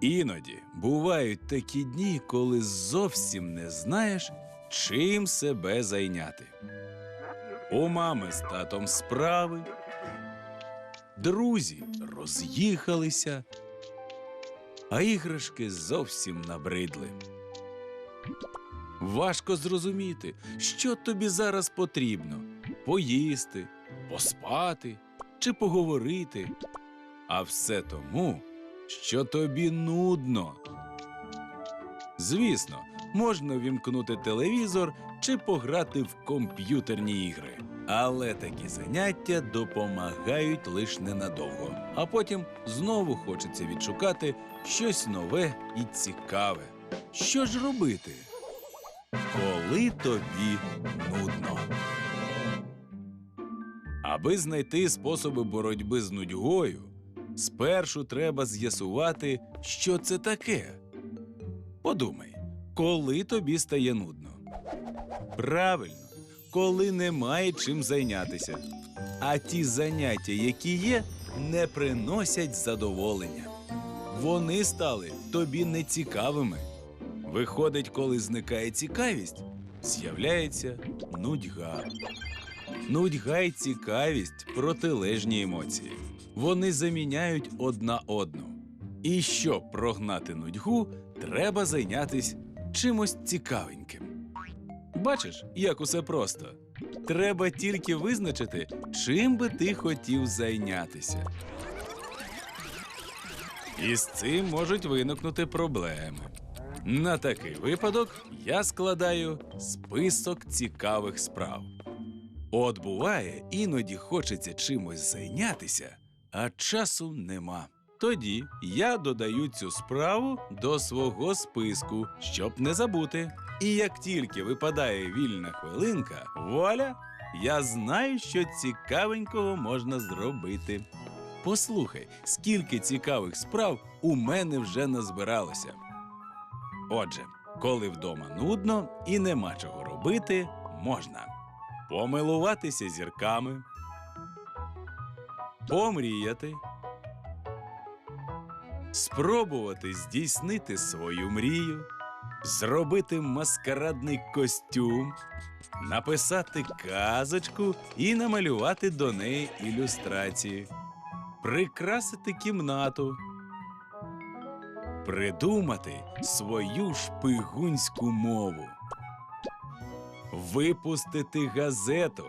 Іноді бувають такі дні, коли зовсім не знаєш, чим себе зайняти. У мами з татом справи, друзі роз'їхалися, а іграшки зовсім набридли. Важко зрозуміти, що тобі зараз потрібно поїсти, поспати чи поговорити. А все тому, що тобі нудно. Звісно, можна вімкнути телевізор чи пограти в комп'ютерні ігри. Але такі заняття допомагають лише ненадовго, а потім знову хочеться відшукати щось нове і цікаве. Що ж робити? Коли тобі нудно. Аби знайти способи боротьби з нудьгою, спершу треба з'ясувати, що це таке. Подумай, коли тобі стає нудно. Правильно, коли немає чим зайнятися. А ті заняття, які є, не приносять задоволення. Вони стали тобі нецікавими. Виходить, коли зникає цікавість, з'являється нудьга. Нудьга й цікавість протилежні емоції. Вони заміняють одна одну. І щоб прогнати нудьгу, треба зайнятися чимось цікавеньким. Бачиш, як усе просто. Треба тільки визначити, чим би ти хотів зайнятися. І з цим можуть виникнути проблеми. На такий випадок я складаю список цікавих справ. От буває, іноді хочеться чимось зайнятися, а часу нема. Тоді я додаю цю справу до свого списку, щоб не забути. І як тільки випадає вільна хвилинка, вуаля, я знаю, що цікавенького можна зробити. Послухай, скільки цікавих справ у мене вже назбиралося. Отже, коли вдома нудно і нема чого робити, можна помилуватися зірками, помріяти, спробувати здійснити свою мрію, зробити маскарадний костюм, написати казочку і намалювати до неї ілюстрації, прикрасити кімнату, придумати свою шпигунську мову випустити газету.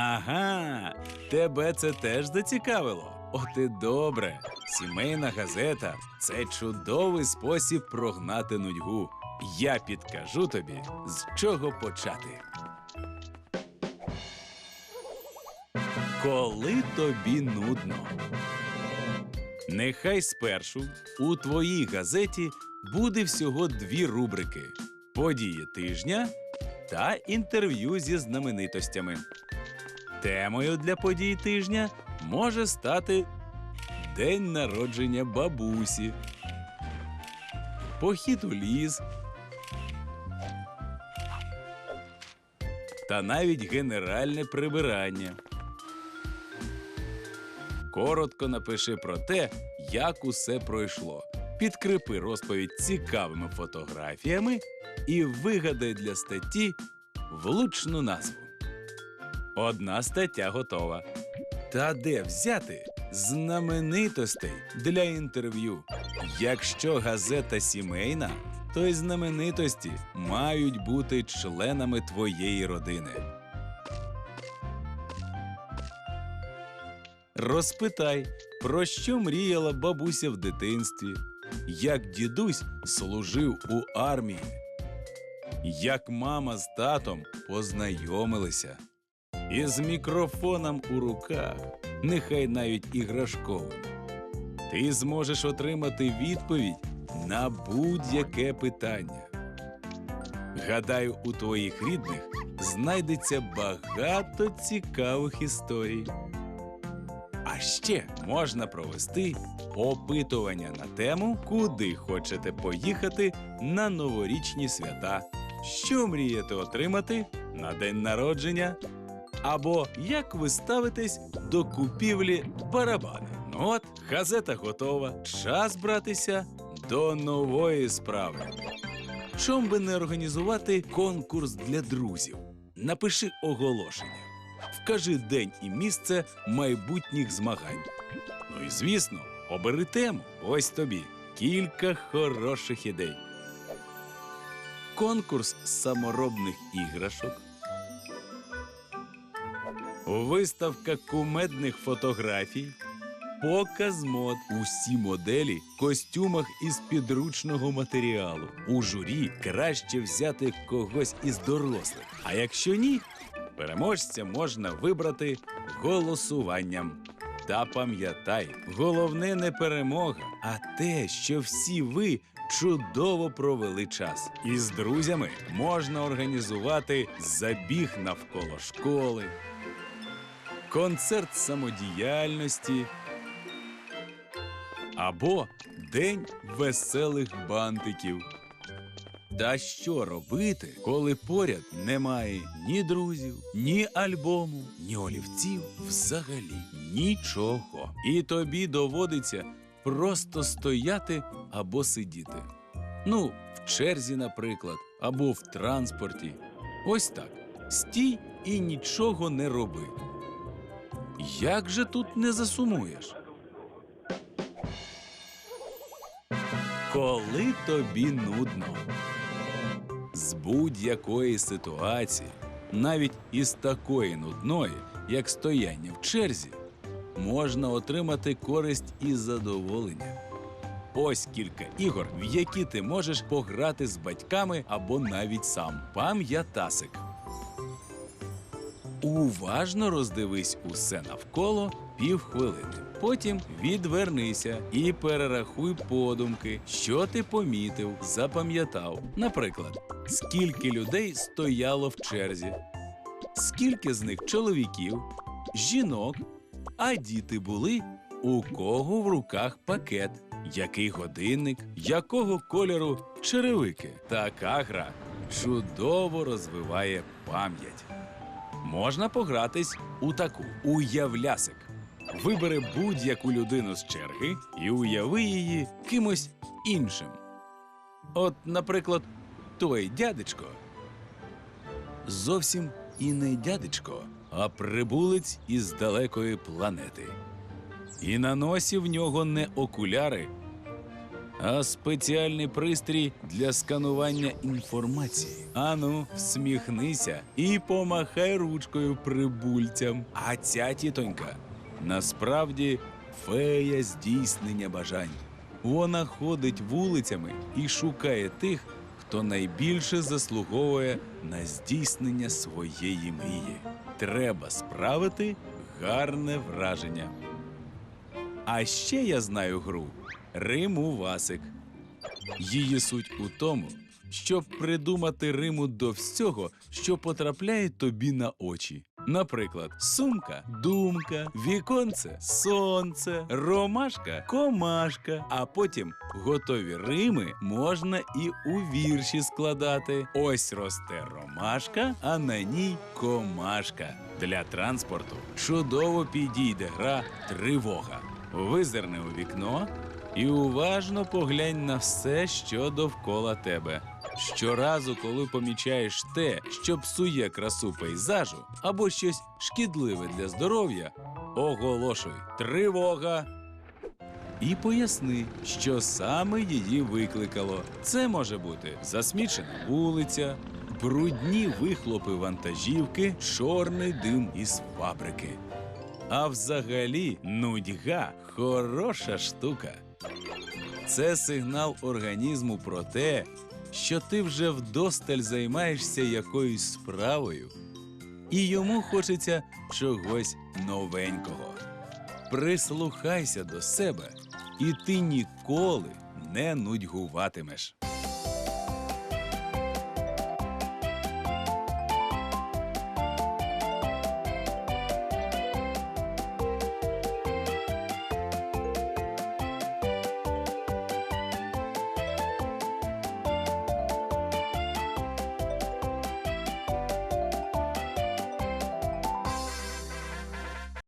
Ага, тебе це теж зацікавило. От і добре. Сімейна газета це чудовий спосіб прогнати нудьгу. Я підкажу тобі, з чого почати. Коли тобі нудно. Нехай спершу у твоїй газеті буде всього дві рубрики: події тижня та інтерв'ю зі знаменитостями. Темою для подій тижня може стати День народження бабусі, похід у ліс та навіть генеральне прибирання. Коротко напиши про те, як усе пройшло. Підкріпи розповідь цікавими фотографіями і вигадай для статті влучну назву. Одна стаття готова. Та де взяти знаменитостей для інтерв'ю? Якщо газета сімейна, то й знаменитості мають бути членами твоєї родини. Розпитай, про що мріяла бабуся в дитинстві, як дідусь служив у армії, як мама з татом познайомилися. І з мікрофоном у руках, нехай навіть іграшковим, ти зможеш отримати відповідь на будь-яке питання. Гадаю, у твоїх рідних знайдеться багато цікавих історій. А ще можна провести опитування на тему, куди хочете поїхати на новорічні свята, що мрієте отримати на день народження, Або як ви ставитесь до купівлі барабани. Ну от, газета готова. Час братися до нової справи. Чом би не організувати конкурс для друзів? Напиши оголошення. Вкажи день і місце майбутніх змагань. Ну і звісно, обери тему. Ось тобі кілька хороших ідей. Конкурс саморобних іграшок. Виставка кумедних фотографій. Показ мод. Усі моделі в костюмах із підручного матеріалу. У журі краще взяти когось із дорослих. А якщо ні, переможця можна вибрати голосуванням. Та пам'ятай, головне не перемога, а те, що всі ви чудово провели час. І з друзями можна організувати забіг навколо школи, концерт самодіяльності або День веселих бантиків. Та що робити, коли поряд немає ні друзів, ні альбому, ні олівців, взагалі нічого. І тобі доводиться просто стояти або сидіти. Ну, в черзі, наприклад, або в транспорті. Ось так. Стій і нічого не роби. Як же тут не засумуєш? Коли тобі нудно. З будь-якої ситуації, навіть із такої нудної, як стояння в черзі, можна отримати користь і задоволення. Ось кілька ігор, в які ти можеш пограти з батьками або навіть сам. Пам'ятасик. Уважно роздивись усе навколо півхвилини. Потім відвернися і перерахуй подумки, що ти помітив, запам'ятав. Наприклад, скільки людей стояло в черзі, скільки з них чоловіків, жінок, а діти були, у кого в руках пакет, який годинник, якого кольору черевики. Така гра чудово розвиває пам'ять. Можна погратись у таку уявлясик. Вибери будь-яку людину з черги і уяви її кимось іншим. От, наприклад, той дядечко зовсім і не дядечко, а прибулець із далекої планети. І на носі в нього не окуляри, а спеціальний пристрій для сканування інформації. Ану, всміхнися і помахай ручкою прибульцям. А ця тітонька насправді фея здійснення бажань. Вона ходить вулицями і шукає тих, хто найбільше заслуговує на здійснення своєї мрії. Треба справити гарне враження. А ще я знаю гру Риму Васик. Її суть у тому, щоб придумати риму до всього, що потрапляє тобі на очі. Наприклад, сумка думка, віконце сонце, ромашка комашка. А потім готові рими можна і у вірші складати. Ось росте ромашка, а на ній комашка. Для транспорту чудово підійде гра тривога. Визирни у вікно і уважно поглянь на все, що довкола тебе. Щоразу, коли помічаєш те, що псує красу пейзажу, або щось шкідливе для здоров'я, оголошуй тривога. І поясни, що саме її викликало. Це може бути засмічена вулиця, брудні вихлопи вантажівки, чорний дим із фабрики. А взагалі, нудьга хороша штука. Це сигнал організму про те, що ти вже вдосталь займаєшся якоюсь справою, і йому хочеться чогось новенького. Прислухайся до себе, і ти ніколи не нудьгуватимеш.